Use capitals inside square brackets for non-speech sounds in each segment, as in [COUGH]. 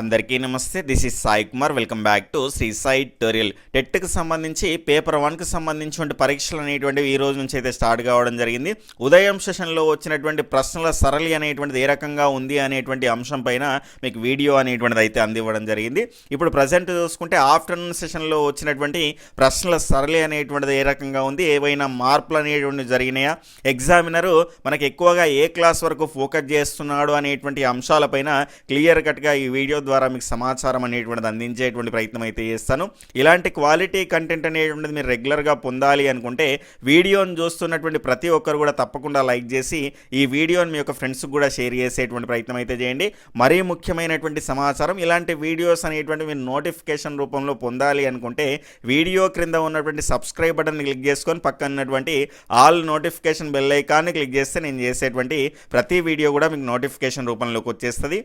అందరికీ నమస్తే this is Sai Kumar. Welcome back to Shri Sai tutorial టెట్కి సంబంధించి paper వన్కి సంబంధించినటువంటి పరీక్షలు అనేటువంటివి ఈ రోజు నుంచి అయితే స్టార్ట్ కావడం జరిగింది. ఉదయం సెషన్లో వచ్చినటువంటి ప్రశ్నల సరళి అనేటువంటిది ఏ రకంగా ఉంది అనేటువంటి అంశం పైన మీకు వీడియో అనేటువంటిది అయితే అందివ్వడం జరిగింది. ఇప్పుడు ప్రజెంట్ చూసుకుంటే ఆఫ్టర్నూన్ సెషన్లో వచ్చినటువంటి ప్రశ్నల సరళి అనేటువంటిది ఏ రకంగా ఉంది? ఏవైనా మార్పులు అనేటువంటివి జరిగినాయా? ఎగ్జామినరు మనకి ఎక్కువగా ఏ క్లాస్ వరకు ఫోకస్ చేస్తున్నాడు అనేటువంటి అంశాలపైన క్లియర్ కట్గా ఈ వీడియో ద్వారా మీకు సమాచారం అనేటువంటిది అందించేటువంటి ప్రయత్నం అయితే చేస్తాను. ఇలాంటి క్వాలిటీ కంటెంట్ అనేటువంటిది మీరు రెగ్యులర్గా పొందాలి అనుకుంటే వీడియోని చూస్తున్నటువంటి ప్రతి ఒక్కరు కూడా తప్పకుండా లైక్ చేసి ఈ వీడియోని మీ యొక్క ఫ్రెండ్స్కి కూడా షేర్ చేసేటువంటి ప్రయత్నం అయితే చేయండి. మరీ ముఖ్యమైనటువంటి సమాచారం ఇలాంటి వీడియోస్ అనేటువంటి మీరు నోటిఫికేషన్ రూపంలో పొందాలి అనుకుంటే వీడియో క్రింద ఉన్నటువంటి సబ్స్క్రైబ్ బటన్ క్లిక్ చేసుకొని పక్కన ఉన్నటువంటి ఆల్ నోటిఫికేషన్ బెల్ ఐకాన్ని క్లిక్ చేస్తే నేను చేసేటువంటి ప్రతి వీడియో కూడా మీకు నోటిఫికేషన్ రూపంలోకి వచ్చేస్తుంది.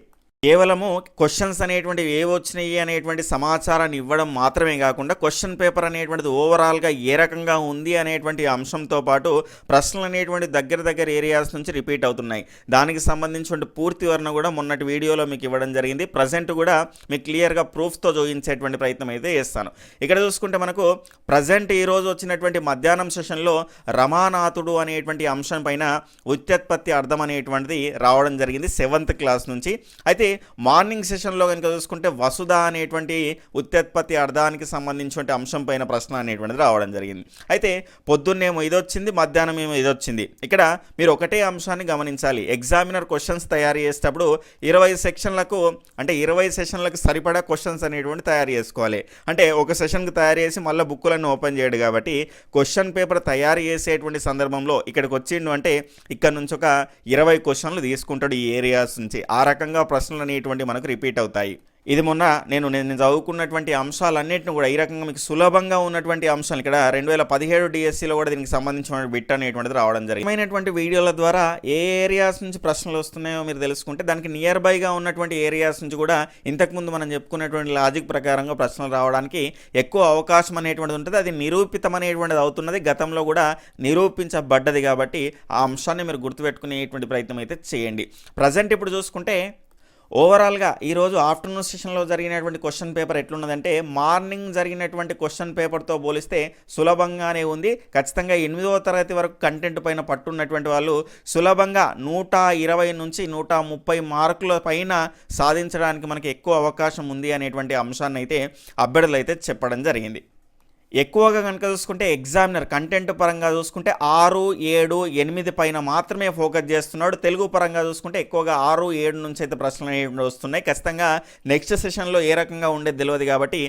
కేవలము క్వశ్చన్స్ అనేటువంటివి ఏ వచ్చినాయి అనేటువంటి సమాచారాన్ని ఇవ్వడం మాత్రమే కాకుండా క్వశ్చన్ పేపర్ అనేటువంటిది ఓవరాల్గా ఏ రకంగా ఉంది అనేటువంటి అంశంతో పాటు ప్రశ్నలు అనేటువంటి దగ్గర దగ్గర ఏరియాస్ నుంచి రిపీట్ అవుతున్నాయి. దానికి సంబంధించిన పూర్తి వివరణ కూడా మొన్నటి వీడియోలో మీకు ఇవ్వడం జరిగింది. ప్రజెంట్ కూడా మీకు క్లియర్గా ప్రూఫ్తో చూపించేటువంటి ప్రయత్నం అయితే చేస్తాను. ఇక్కడ చూసుకుంటే మనకు ప్రజెంట్ ఈరోజు వచ్చినటువంటి మధ్యాహ్నం సెషన్లో రమానాథుడు అనేటువంటి అంశం పైన ఉత్పత్తి అర్థం అనేటువంటిది రావడం జరిగింది. సెవెంత్ క్లాస్ నుంచి. అయితే మార్నింగ్ సెషన్లో కనుక చూసుకుంటే వసుధ అనేటువంటి ఉత్పత్తి అర్థానికి సంబంధించిన అంశం పైన ప్రశ్న అనేటువంటిది రావడం జరిగింది. అయితే పొద్దున్నేమో ఇది వచ్చింది మధ్యాహ్నం ఏమో ఇది వచ్చింది. ఇక్కడ మీరు ఒకటే అంశాన్ని గమనించాలి. ఎగ్జామినర్ క్వశ్చన్స్ తయారు చేసేటప్పుడు ఇరవై సెక్షన్లకు అంటే ఇరవై సెషన్లకు సరిపడా క్వశ్చన్స్ అనేటువంటి తయారు చేసుకోవాలి. అంటే ఒక సెషన్కి తయారు చేసి మళ్ళీ బుక్కులను ఓపెన్ చేయడు కాబట్టి క్వశ్చన్ పేపర్ తయారు చేసేటువంటి సందర్భంలో ఇక్కడికి వచ్చిండు అంటే ఇక్కడ నుంచి ఒక ఇరవై క్వశ్చన్లు తీసుకుంటాడు ఈ ఏరియాస్ నుంచి. ఆ రకంగా ప్రశ్నలు అనేటువంటి మనకు రిపీట్ అవుతాయి. ఇది మొన్న నేను నేను చదువుకున్నటువంటి అంశాలన్నింటిని కూడా ఈ రకంగా మీకు సులభంగా ఉన్నటువంటి అంశాలు ఇక్కడ రెండు వేల పదిహేడు డిఎస్సిలో కూడా దీనికి సంబంధించిన బిట్ అనేటువంటిది రావడం జరిగింది. వీడియోల ద్వారా ఏ ఏరియాస్ నుంచి ప్రశ్నలు వస్తున్నాయో మీరు తెలుసుకుంటే దానికి నియర్ బైగా ఉన్నటువంటి ఏరియాస్ నుంచి కూడా ఇంతకుముందు మనం చెప్పుకున్నటువంటి లాజిక్ ప్రకారంగా ప్రశ్నలు రావడానికి ఎక్కువ అవకాశం అనేటువంటిది ఉంటుంది. అది నిరూపితం అనేటువంటిది అవుతున్నది. గతంలో కూడా నిరూపించబడ్డది కాబట్టి ఆ అంశాన్ని మీరు గుర్తుపెట్టుకునేటువంటి ప్రయత్నం అయితే చేయండి. ప్రజెంట్ ఇప్పుడు చూసుకుంటే ఓవరాల్గా ఈరోజు ఆఫ్టర్నూన్ సెషన్లో జరిగినటువంటి క్వశ్చన్ పేపర్ ఎట్లున్నదంటే మార్నింగ్ జరిగినటువంటి క్వశ్చన్ పేపర్తో పోలిస్తే సులభంగానే ఉంది. ఖచ్చితంగా ఎనిమిదవ తరగతి వరకు కంటెంట్ పైన పట్టున్నటువంటి వాళ్ళు సులభంగా నూట ఇరవై నుంచి నూట ముప్పై మార్కుల పైన సాధించడానికి మనకి ఎక్కువ అవకాశం ఉంది అనేటువంటి అంశాన్ని అయితే అభ్యర్థులు అయితే చెప్పడం జరిగింది. ఎక్కువగా కనుక చూసుకుంటే ఎగ్జామినర్ కంటెంట్ పరంగా చూసుకుంటే ఆరు ఏడు ఎనిమిది పైన మాత్రమే ఫోకస్ చేస్తున్నాడు. తెలుగు పరంగా చూసుకుంటే ఎక్కువగా ఆరు ఏడు నుంచి అయితే ప్రశ్నలు వస్తున్నాయి. ఖచ్చితంగా నెక్స్ట్ సెషన్లో ఏ రకంగా ఉండేది తెలియదు కాబట్టి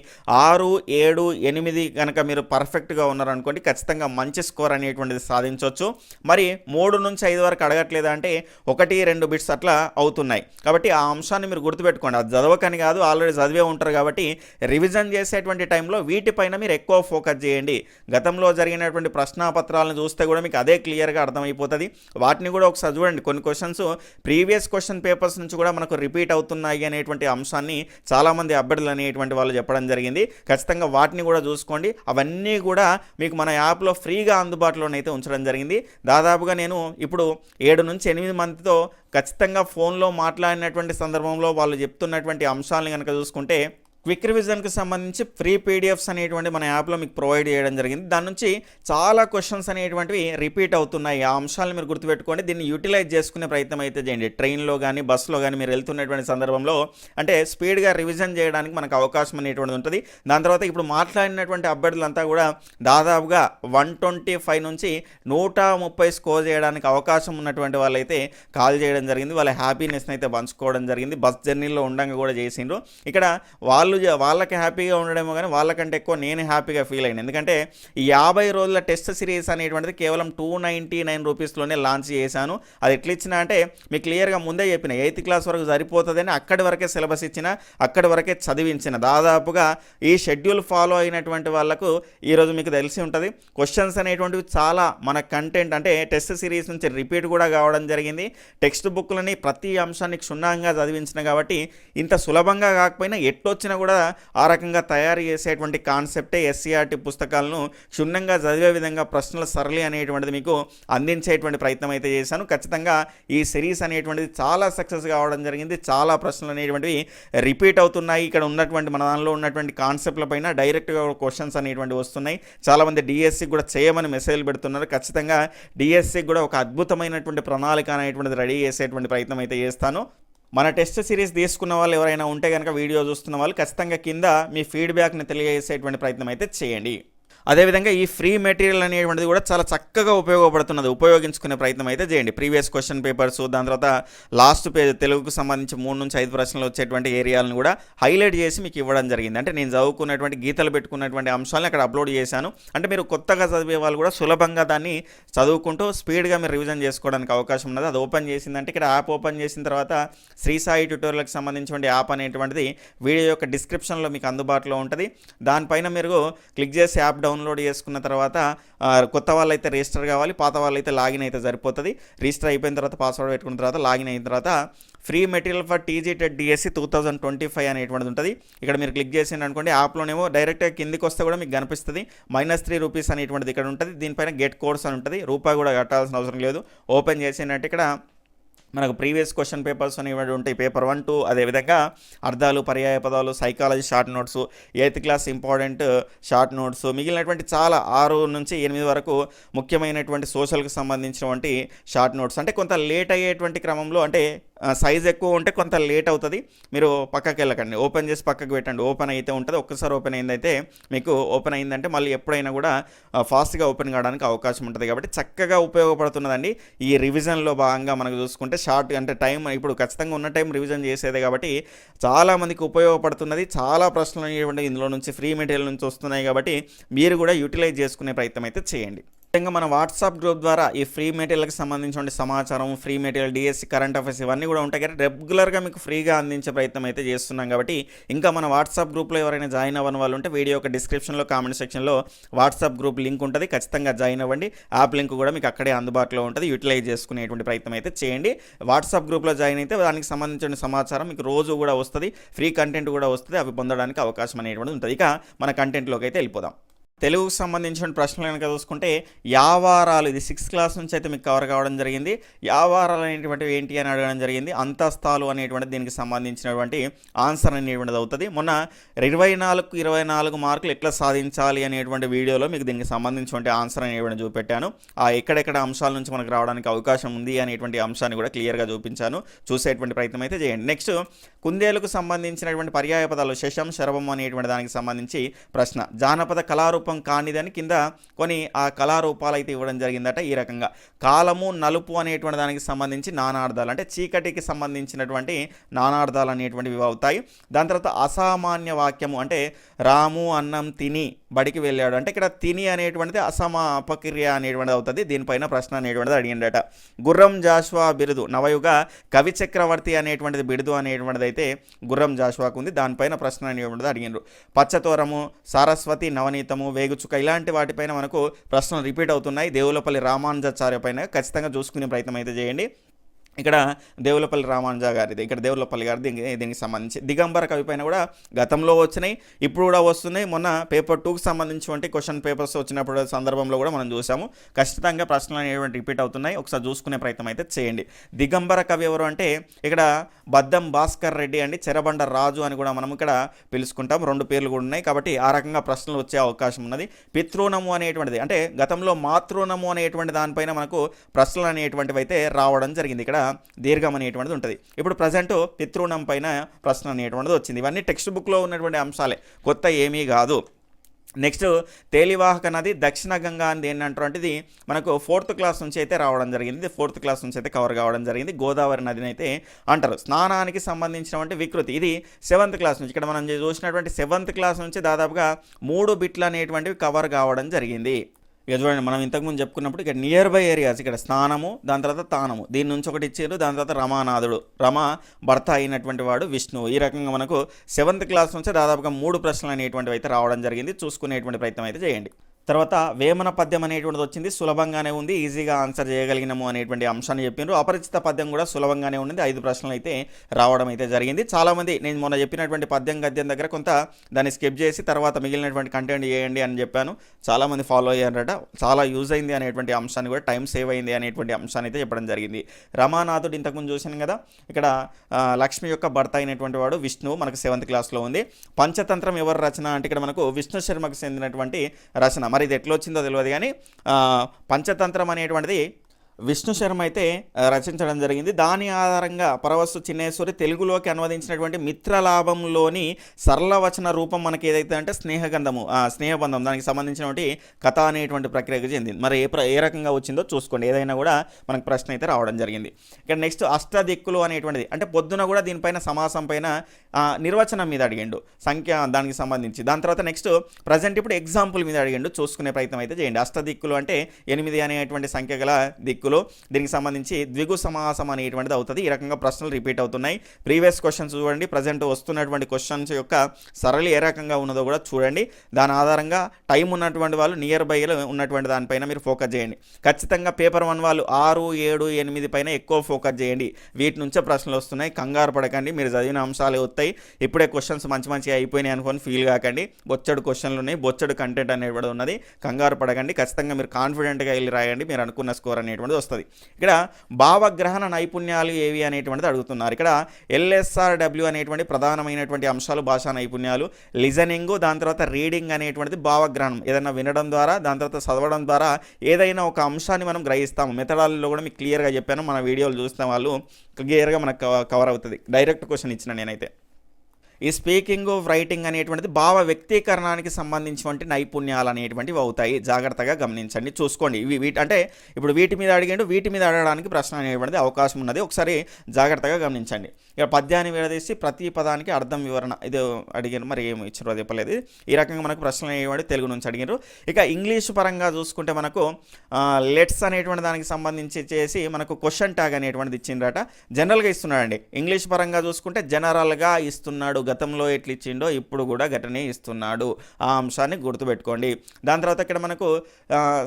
ఆరు ఏడు ఎనిమిది కనుక మీరు పర్ఫెక్ట్గా ఉన్నారనుకోండి ఖచ్చితంగా మంచి స్కోర్ అనేటువంటిది సాధించవచ్చు మరి మూడు నుంచి ఐదు వరకు అడగట్లేదు అంటే ఒకటి రెండు బిట్స్ అట్లా అవుతున్నాయి. కాబట్టి ఆ అంశాన్ని మీరు గుర్తుపెట్టుకోండి. అది చదవకని కాదు ఆల్రెడీ చదివే ఉంటారు కాబట్టి రివిజన్ చేసేటువంటి టైంలో వీటిపైన మీరు ఎక్కువ ఫోకస్ చేయండి. గతంలో జరిగినటువంటి ప్రశ్నాపత్రాలను చూస్తే కూడా మీకు అదే క్లియర్గా అర్థమైపోతుంది. వాటిని కూడా ఒకసారి చూడండి. కొన్ని క్వశ్చన్స్ ప్రీవియస్ క్వశ్చన్ పేపర్స్ నుంచి కూడా మనకు రిపీట్ అవుతున్నాయి అనేటువంటి అంశాన్ని చాలామంది అభ్యర్థులు అనేటువంటి వాళ్ళు చెప్పడం జరిగింది. ఖచ్చితంగా వాటిని కూడా చూసుకోండి. అవన్నీ కూడా మీకు మన యాప్లో ఫ్రీగా అందుబాటులోనైతే ఉంచడం జరిగింది. దాదాపుగా నేను ఇప్పుడు ఏడు నుంచి ఎనిమిది మందితో ఖచ్చితంగా ఫోన్లో మాట్లాడినటువంటి సందర్భంలో వాళ్ళు చెప్తున్నటువంటి అంశాలను కనుక చూసుకుంటే క్విక్ రివిజన్కి సంబంధించి ఫ్రీ పీడిఎఫ్స్ అనేటువంటి మన యాప్లో మీకు ప్రొవైడ్ చేయడం జరిగింది. దాని నుంచి చాలా క్వశ్చన్స్ అనేటువంటివి రిపీట్ అవుతున్నాయి. ఆ అంశాలను మీరు గుర్తుపెట్టుకోండి. దీన్ని యూటిలైజ్ చేసుకునే ప్రయత్నం అయితే చేయండి. ట్రైన్లో కానీ బస్సులో కానీ మీరు వెళ్తున్నటువంటి సందర్భంలో అంటే స్పీడ్గా రివిజన్ చేయడానికి మనకు అవకాశం అనేటువంటిది ఉంటుంది. దాని తర్వాత ఇప్పుడు మాట్లాడినటువంటి అభ్యర్థులంతా కూడా దాదాపుగా వన్ ట్వంటీ ఫైవ్ నుంచి నూట ముప్పై స్కోర్ చేయడానికి అవకాశం ఉన్నటువంటి వాళ్ళైతే కాల్ చేయడం జరిగింది. వాళ్ళ హ్యాపీనెస్ని అయితే పంచుకోవడం జరిగింది. బస్ జర్నీలో ఉండగా కూడా చేసిండ్రు. ఇక్కడ వాళ్ళు వాళ్ళు వాళ్ళకి హ్యాపీగా ఉండడమో కానీ వాళ్ళకంటే ఎక్కువ నేను హ్యాపీగా ఫీల్ అయ్యాను ఎందుకంటే ఈ యాభై రోజుల టెస్ట్ సిరీస్ అనేటువంటిది కేవలం టూ నైంటీ నైన్ రూపీస్లోనే లాంచ్ చేశాను. అది ఎట్లా ఇచ్చినా అంటే మీకు క్లియర్గా ముందే చెప్పిన ఎయిత్ క్లాస్ వరకు సరిపోతుందని అక్కడి వరకే సిలబస్ ఇచ్చిన అక్కడి వరకే చదివించిన. దాదాపుగా ఈ షెడ్యూల్ ఫాలో అయినటువంటి వాళ్ళకు ఈరోజు మీకు తెలిసి ఉంటుంది. క్వశ్చన్స్ అనేటువంటివి చాలా మన కంటెంట్ అంటే టెస్ట్ సిరీస్ నుంచి రిపీట్ కూడా కావడం జరిగింది. టెక్స్ట్ బుక్లని ప్రతి అంశాన్ని క్షుణ్ణంగా చదివించిన కాబట్టి ఇంత సులభంగా కాకపోయినా ఎట్టొచ్చినా కూడా ఆ రకంగా తయారు చేసేటువంటి కాన్సెప్టే ఎస్సీఆర్టీ పుస్తకాలను క్షుణ్ణంగా చదివే విధంగా ప్రశ్నల సరళి అనేటువంటిది మీకు అందించేటువంటి ప్రయత్నం అయితే చేశాను. ఖచ్చితంగా ఈ సిరీస్ అనేటువంటిది చాలా సక్సెస్ కావడం జరిగింది. చాలా ప్రశ్నలు అనేటువంటివి రిపీట్ అవుతున్నాయి. ఇక్కడ ఉన్నటువంటి మన దానిలో ఉన్నటువంటి కాన్సెప్ట్ల పైన డైరెక్ట్గా క్వశ్చన్స్ అనేటువంటి వస్తున్నాయి. చాలామంది డిఎస్సి కూడా చేయమని మెసేజ్లు పెడుతున్నారు. ఖచ్చితంగా డిఎస్సి కూడా ఒక అద్భుతమైనటువంటి ప్రణాళిక అనేటువంటిది రెడీ చేసేటువంటి ప్రయత్నం అయితే చేస్తాను. మన టెస్ట్ సిరీస్ తీసుకున్న వాళ్ళు ఎవరైనా ఉంటే కనుక వీడియో చూస్తున్న వాళ్ళు ఖచ్చితంగా కింద మీ ఫీడ్బ్యాక్ని తెలియజేసేటువంటి ప్రయత్నం అయితే చేయండి. అదేవిధంగా ఈ ఫ్రీ మెటీరియల్ అనేటువంటిది కూడా చాలా చక్కగా ఉపయోగపడుతున్నది. ఉపయోగించుకునే ప్రయత్నం అయితే చేయండి. ప్రీవియస్ క్వశ్చన్ పేపర్స్ దాని తర్వాత లాస్ట్ పేజ్ తెలుగుకు సంబంధించి మూడు నుంచి ఐదు ప్రశ్నలు వచ్చేటువంటి ఏరియాలను కూడా హైలైట్ చేసి మీకు ఇవ్వడం జరిగింది. అంటే నేను చదువుకున్నటువంటి గీతలు పెట్టుకున్నటువంటి అంశాలను అక్కడ అప్లోడ్ చేశాను. అంటే మీరు కొత్తగా చదివే వాళ్ళు కూడా సులభంగా దాన్ని చదువుకుంటూ స్పీడ్గా మీరు రివిజన్ చేసుకోవడానికి అవకాశం ఉన్నది. అది ఓపెన్ చేసిందంటే ఇక్కడ యాప్ ఓపెన్ చేసిన తర్వాత శ్రీ సాయి ట్యూటోరియల్కి సంబంధించిన యాప్ అనేటువంటిది వీడియో యొక్క డిస్క్రిప్షన్లో మీకు అందుబాటులో ఉంటుంది. దానిపైన మీరు క్లిక్ చేసి యాప్ డౌన్లోడ్ చేసుకున్న తర్వాత కొత్త వాళ్ళు అయితే రిజిస్టర్ కావాలి పాత వాళ్ళు అయితే లాగిన్ అయితే సరిపోతుంది. రిజిస్టర్ అయిపోయిన తర్వాత పాస్వర్డ్ పెట్టుకున్న తర్వాత లాగిన్ అయిన తర్వాత free material for TG TET DSC two thousand twenty five అనేటువంటిది ఉంటుంది. ఇక్కడ మీరు క్లిక్ చేసింది అనుకోండి యాప్లోనేమో డైరెక్ట్గా కిందికి వస్తే కూడా మీకు కనిపిస్తుంది. మైనస్ త్రీ రూపీస్ అనేటువంటిది ఇక్కడ ఉంటుంది. దీనిపైన గెట్ కోర్స్ అని ఉంటుంది. రూపాయి కూడా కట్టాల్సిన అవసరం లేదు. ఓపెన్ చేసిందంటే ఇక్కడ మనకు ప్రీవియస్ క్వశ్చన్ పేపర్స్ అనేవి ఉంటాయి. పేపర్ వన్ టూ అదేవిధంగా అర్థాలు పర్యాయ పదాలు psychology short notes eighth class important short notes మిగిలినటువంటి చాలా ఆరు నుంచి ఎనిమిది వరకు ముఖ్యమైనటువంటి సోషల్కి సంబంధించినటువంటి షార్ట్ నోట్స్. అంటే కొంత లేట్ అయ్యేటువంటి క్రమంలో అంటే సైజ్ ఎక్కువ ఉంటే కొంత లేట్ అవుతుంది. మీరు పక్కకి వెళ్ళకండి. ఓపెన్ చేసి పక్కకు పెట్టండి. ఓపెన్ అయితే ఉంటుంది. ఒక్కసారి ఓపెన్ అయిందైతే మీకు ఓపెన్ అయిందంటే మళ్ళీ ఎప్పుడైనా కూడా ఫాస్ట్గా ఓపెన్ కావడానికి అవకాశం ఉంటుంది కాబట్టి చక్కగా ఉపయోగపడుతున్నదండి. ఈ రివిజన్లో భాగంగా మనకు చూసుకుంటే షార్ట్ అంటే టైం ఇప్పుడు ఖచ్చితంగా ఉన్న టైం రివిజన్ చేసేదే కాబట్టి చాలామందికి ఉపయోగపడుతున్నది. చాలా ప్రశ్నలు అనేటువంటి ఇందులో నుంచి ఫ్రీ మెటీరియల్ నుంచి వస్తున్నాయి కాబట్టి మీరు కూడా యూటిలైజ్ చేసుకునే ప్రయత్నం అయితే చేయండి. ముఖ్యంగా మన వాట్సాప్ గ్రూప్ ద్వారా ఈ ఫ్రీ మెటీరియల్కి సంబంధించిన సమాచారం free material DSC current affairs ఇవన్నీ కూడా ఉంటాయి. కానీ రెగ్యులర్గా మీకు ఫ్రీగా అందించే ప్రయత్నం అయితే చేస్తున్నాం కాబట్టి ఇంకా మన వాట్సాప్ గ్రూప్లో ఎవరైనా జాయిన్ అవ్వని వాళ్ళు ఉంటే వీడియో యొక్క డిస్క్రిప్షన్లో కామెంట్ సెక్షన్లో వాట్సాప్ గ్రూప్ లింక్ ఉంటుంది. ఖచ్చితంగా జాయిన్ అవ్వండి. యాప్ లింక్ కూడా మీకు అక్కడే అందుబాటులో ఉంటుంది. యూటిలైజ్ చేసుకునేటువంటి ప్రయత్నం అయితే చేయండి. వాట్సాప్ గ్రూప్లో జాయిన్ అయితే దానికి సంబంధించిన సమాచారం మీకు రోజు కూడా వస్తుంది. ఫ్రీ కంటెంట్ కూడా వస్తుంది. అవి పొందడానికి అవకాశం అనేటువంటిది ఉంటుంది. ఇక మన కంటెంట్లోకి అయితే వెళ్ళిపోదాం. తెలుగుకు సంబంధించిన ప్రశ్నలు కనుక చూసుకుంటే యావారాలు ఇది సిక్స్త్ క్లాస్ నుంచి అయితే మీకు కవర్ కావడం జరిగింది. యావారాలు అనేటువంటివి ఏంటి అని అడగడం జరిగింది. అంతస్తాలు అనేటువంటి దీనికి సంబంధించినటువంటి ఆన్సర్ అనేటువంటిది అవుతుంది. మొన్న ఇరవై నాలుగు ఇరవై నాలుగు మార్కులు ఎట్లా సాధించాలి అనేటువంటి వీడియోలో మీకు దీనికి సంబంధించినటువంటి ఆన్సర్ అనేటువంటి చూపెట్టాను. ఆ ఎక్కడెక్కడ అంశాల నుంచి మనకు రావడానికి అవకాశం ఉంది అనేటువంటి అంశాన్ని కూడా క్లియర్గా చూపించాను. చూసేటువంటి ప్రయత్నం అయితే చేయండి. నెక్స్ట్ కుందేలకు సంబంధించినటువంటి పర్యాయ పదాలు శశం శరభం అనేటువంటి దానికి సంబంధించి ప్రశ్న. జానపద కళారూప కానిదని కింద కొన్ని ఆ కళారూపాలు అయితే ఇవ్వడం జరిగిందట ఈ రకంగా. కాలము నలుపు అనేటువంటి దానికి సంబంధించి నానార్థాలు అంటే చీకటికి సంబంధించినటువంటి నానార్థాలు అనేటువంటివి అవుతాయి. దాని తర్వాత అసామాన్య వాక్యము అంటే రాము అన్నం తిని బడికి వెళ్ళాడు. అంటే ఇక్కడ తిని అనేటువంటిది అసమా అపక్రియ అనేటువంటిది అవుతుంది. దీనిపైన ప్రశ్న అనేటువంటిది అడిగిండట. గుర్రం జాషువా బిరుదు నవయుగ కవి చక్రవర్తి అనేటువంటిది బిరుదు అనేటువంటిది అయితే గుర్రం జాషువాకు ఉంది. దానిపైన ప్రశ్న అనేటువంటిది అడిగినారు పచ్చతోరము సరస్వతి నవనీతము వేగుచుక ఇలాంటి వాటిపైన మనకు ప్రశ్నలు రిపీట్ అవుతున్నాయి. దేవులపల్లి రామానుజాచార్య పైన ఖచ్చితంగా చూసుకునే ప్రయత్నం అయితే చేయండి. ఇక్కడ దేవులపల్లి రామానుజ గారిది ఇక్కడ దేవులపల్లి గారి దీనికి దీనికి సంబంధించి దిగంబర కవి పైన కూడా గతంలో వచ్చినాయి ఇప్పుడు కూడా వస్తున్నాయి. మొన్న పేపర్ టూకి సంబంధించినటువంటి క్వశ్చన్ పేపర్స్ వచ్చినప్పుడు సందర్భంలో కూడా మనం చూసాము. ఖచ్చితంగా ప్రశ్నలు అనేటువంటి రిపీట్ అవుతున్నాయి. ఒకసారి చూసుకునే ప్రయత్నం అయితే చేయండి. దిగంబర కవి ఎవరు అంటే ఇక్కడ బద్దం భాస్కర్ రెడ్డి అండి చెరబండ రాజు అని కూడా మనం ఇక్కడ పిలుచుకుంటాం. రెండు పేర్లు కూడా ఉన్నాయి కాబట్టి ఆ రకంగా ప్రశ్నలు వచ్చే అవకాశం ఉన్నది. పితృణము అనేటువంటిది అంటే గతంలో మాతృణము అనేటువంటి దానిపైన మనకు ప్రశ్నలు అనేటువంటివి అయితే రావడం జరిగింది. ఇక్కడ దీర్ఘం అనేటువంటిది ఉంటుంది. ఇప్పుడు ప్రజెంట్ పితృణం పైన ప్రశ్న అనేటువంటిది వచ్చింది. ఇవన్నీ టెక్స్ట్ బుక్లో ఉన్నటువంటి అంశాలే. కొత్త ఏమీ కాదు. నెక్స్ట్ తేలివాహక నది దక్షిణ గంగా అని ఏంటంటే మనకు ఫోర్త్ క్లాస్ నుంచి అయితే రావడం జరిగింది. ఫోర్త్ క్లాస్ నుంచి అయితే కవర్ కావడం జరిగింది. గోదావరి నదిని అయితే అంటారు. స్నానానికి సంబంధించినటువంటి వికృతి. ఇది సెవెంత్ క్లాస్ నుంచి. ఇక్కడ మనం చూసినటువంటి సెవెంత్ క్లాస్ నుంచి దాదాపుగా మూడు బిట్లు అనేటువంటివి కవర్ కావడం జరిగింది. ఎదురండి మనం ఇంతకుముందు చెప్పుకున్నప్పుడు ఇక్కడ నియర్ బై ఏరియాస్ ఇక్కడ స్నానము దాని తర్వాత తానము. దీని నుంచి ఒకటి ఇచ్చారు దాని తర్వాత రమానాథుడు. రమ భర్త అయినటువంటి వాడు విష్ణువు. ఈ రకంగా మనకు సెవెంత్ క్లాస్ నుంచి దాదాపుగా మూడు ప్రశ్నలు అనేటువంటివి అయితే రావడం జరిగింది. చూసుకునేటువంటి ప్రయత్నం అయితే చేయండి. తర్వాత వేమన పద్యం అనేటువంటిది వచ్చింది. సులభంగానే ఉంది. ఈజీగా ఆన్సర్ చేయగలిగినాము అనేటువంటి అంశాన్ని చెప్పిండ్రు అపరిచిత పద్యం కూడా సులభంగానే ఉంది ఐదు ప్రశ్నలు అయితే రావడం అయితే జరిగింది. చాలామంది నేను మొన్న చెప్పినటువంటి పద్యం గద్యం దగ్గర కొంత దాన్ని స్కిప్ చేసి తర్వాత మిగిలినటువంటి కంటెంట్ చేయండి అని చెప్పాను. చాలామంది ఫాలో అయ్యారట. చాలా యూజ్ అయింది అనేటువంటి అంశాన్ని కూడా టైం సేవ్ అయింది అనేటువంటి అంశాన్ని అయితే చెప్పడం జరిగింది. రమానాథుడు ఇంతకుముందు చూసాను కదా ఇక్కడ లక్ష్మి యొక్క భర్త అయినటువంటి వాడు విష్ణువు మనకు సెవెంత్ క్లాస్లో ఉంది. పంచతంత్రం ఎవరు రచన అంటే ఇక్కడ మనకు విష్ణు శర్మకు చెందినటువంటి రచన. మరి ఇది ఎట్లా వచ్చిందో తెలియదు కానీ పంచతంత్రం అనేటువంటిది విష్ణు శర్మ అయితే రచించడం జరిగింది. దాని ఆధారంగా పరవస్తు చిన్నేశ్వరి తెలుగులోకి అనువదించినటువంటి మిత్రలాభంలోని సరళవచన రూపం మనకి ఏదైతే అంటే స్నేహగంధము స్నేహబంధం దానికి సంబంధించినటువంటి కథ అనేటువంటి ప్రక్రియకు చెందింది. మరి ఏ ప్ర ఏ రకంగా వచ్చిందో చూసుకోండి. ఏదైనా కూడా మనకు ప్రశ్న అయితే రావడం జరిగింది. ఇక్కడ నెక్స్ట్ అష్టదిక్కులు అనేటువంటిది. అంటే పొద్దున కూడా దీనిపైన సమాసం పైన నిర్వచనం మీద అడిగిండు. సంఖ్య దానికి సంబంధించి. దాని తర్వాత నెక్స్ట్ ప్రజెంట్ ఇప్పుడు ఎగ్జాంపుల్ మీద అడిగిండు. చూసుకునే ప్రయత్నం అయితే చేయండి. అష్టదిక్కులు అంటే ఎనిమిది అనేటువంటి సంఖ్య గల దిక్కులు. దీనికి సంబంధించి ద్విగు సమాసం అనేటువంటిది అవుతుంది. ఈ రకంగా ప్రశ్నలు రిపీట్ అవుతున్నాయి. ప్రీవియస్ క్వశ్చన్స్ చూడండి. ప్రజెంట్ వస్తున్నటువంటి క్వశ్చన్స్ యొక్క సరళి ఏ రకంగా ఉన్నదో కూడా చూడండి. దాని ఆధారంగా టైం ఉన్నటువంటి వాళ్ళు నియర్ బైలో ఉన్నటువంటి దానిపైన మీరు ఫోకస్ చేయండి. ఖచ్చితంగా పేపర్ వన్ వాళ్ళు ఆరు ఏడు ఎనిమిది పైన ఎక్కువ ఫోకస్ చేయండి. వీటి నుంచే ప్రశ్నలు వస్తున్నాయి. కంగారు పడకండి. మీరు చదివిన అంశాలే వస్తాయి. ఇప్పుడే క్వశ్చన్స్ మంచి మంచిగా అయిపోయినాయి అనుకొని ఫీల్ కాకండి. బొచ్చడు క్వశ్చన్లు ఉన్నాయి. బొచ్చడు కంటెంట్ అనేది ఉన్నది. కంగారు పడకండి. ఖచ్చితంగా మీరు కాన్ఫిడెంట్గా వెళ్ళి రాయండి. మీరు అనుకున్న స్కోర్ అనేటువంటిది వస్తుంది. ఇక్కడ భావగ్రహణ నైపుణ్యాలు ఏవి అనేటువంటిది అడుగుతున్నారు. ఇక్కడ ఎల్ఎస్ఆర్డబ్ల్యూ అనేటువంటి ప్రధానమైనటువంటి అంశాలు భాషా నైపుణ్యాలు లిజనింగ్ దాని తర్వాత రీడింగ్ అనేటువంటిది భావగ్రహణం. ఏదైనా వినడం ద్వారా దాని తర్వాత చదవడం ద్వారా ఏదైనా ఒక అంశాన్ని మనం గ్రహిస్తాము. మెథడాలలో కూడా మీకు క్లియర్గా చెప్పాను. మన వీడియోలు చూసిన వాళ్ళు క్లియర్గా మనకు కవర్ అవుతుంది. డైరెక్ట్ క్వశ్చన్ ఇచ్చిన నేనైతే. ఈ స్పీకింగ్ రైటింగ్ అనేటువంటిది భావ వ్యక్తీకరణానికి సంబంధించినటువంటి నైపుణ్యాలు అనేటువంటివి అవుతాయి. జాగ్రత్తగా గమనించండి. చూసుకోండి. ఇవి వీటి అంటే ఇప్పుడు వీటి మీద అడిగిండు వీటి మీద అడగడానికి ప్రశ్న అనేటువంటిది అవకాశం ఉన్నది. ఒకసారి జాగ్రత్తగా గమనించండి. ఇక పద్యాన్ని విడదీసి ప్రతి పదానికి అర్థం వివరణ. ఇది అడిగారు. మరి ఏమి ఇచ్చారో? చెప్పలేదు. ఈ రకంగా మనకు ప్రశ్నలు ఇవ్వండి తెలుగు నుంచి అడిగారు. ఇక ఇంగ్లీష్ పరంగా చూసుకుంటే మనకు లెట్స్ అనేటువంటి దానికి సంబంధించి చేసి మనకు క్వశ్చన్ ట్యాగ్ అనేటువంటిది ఇచ్చిండ్రట. జనరల్గా ఇస్తున్నాడండి. ఇంగ్లీష్ పరంగా చూసుకుంటే జనరల్గా ఇస్తున్నాడు. గతంలో ఎట్లా ఇచ్చిండో ఇప్పుడు కూడా గటనే ఇస్తున్నాడు. ఆ అంశాన్ని గుర్తుపెట్టుకోండి. దాని తర్వాత ఇక్కడ మనకు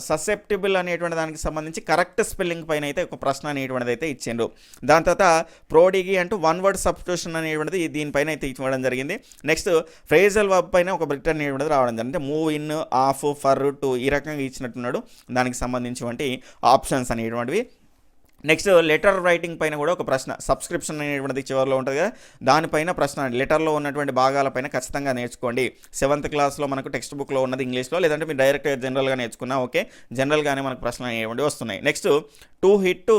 ససెప్టిబుల్ అనేటువంటి దానికి సంబంధించి కరెక్ట్ స్పెల్లింగ్ పైన అయితే ఒక ప్రశ్న అనేటువంటిది అయితే ఇచ్చిండ్రు. దాని తర్వాత ప్రోడిగి అంటూ వన్ వర్డ్ సబ్స్టిట్యూషన్ అనేటువంటిది దీనిపైన అయితే ఇవ్వడం జరిగింది. నెక్స్ట్ ఫ్రేజల్ వర్బ్ పైన ఒక రిటర్న్ అనేటువంటిది రావడం జరిగింది. అంటే move in of for to ఈ రకంగా ఇచ్చినట్టున్నాడు. దానికి సంబంధించినటువంటి ఆప్షన్స్ అనేటువంటివి. నెక్స్ట్ లెటర్ రైటింగ్ పైన కూడా ఒక ప్రశ్న. సబ్స్క్రిప్షన్ అనేటువంటిది చివరిలో ఉంటుంది కదా. దానిపైన ప్రశ్న లెటర్లో ఉన్నటువంటి భాగాలపైన ఖచ్చితంగా నేర్చుకోండి. సెవెంత్ క్లాస్లో మనకు టెక్స్ట్ బుక్లో ఉన్నది ఇంగ్లీష్లో లేదంటే మీరు డైరెక్ట్ జనరల్గా నేర్చుకున్నా ఓకే. జనరల్గానే మనకు ప్రశ్నలు అనేటువంటి వస్తున్నాయి. నెక్స్ట్ టూ హిట్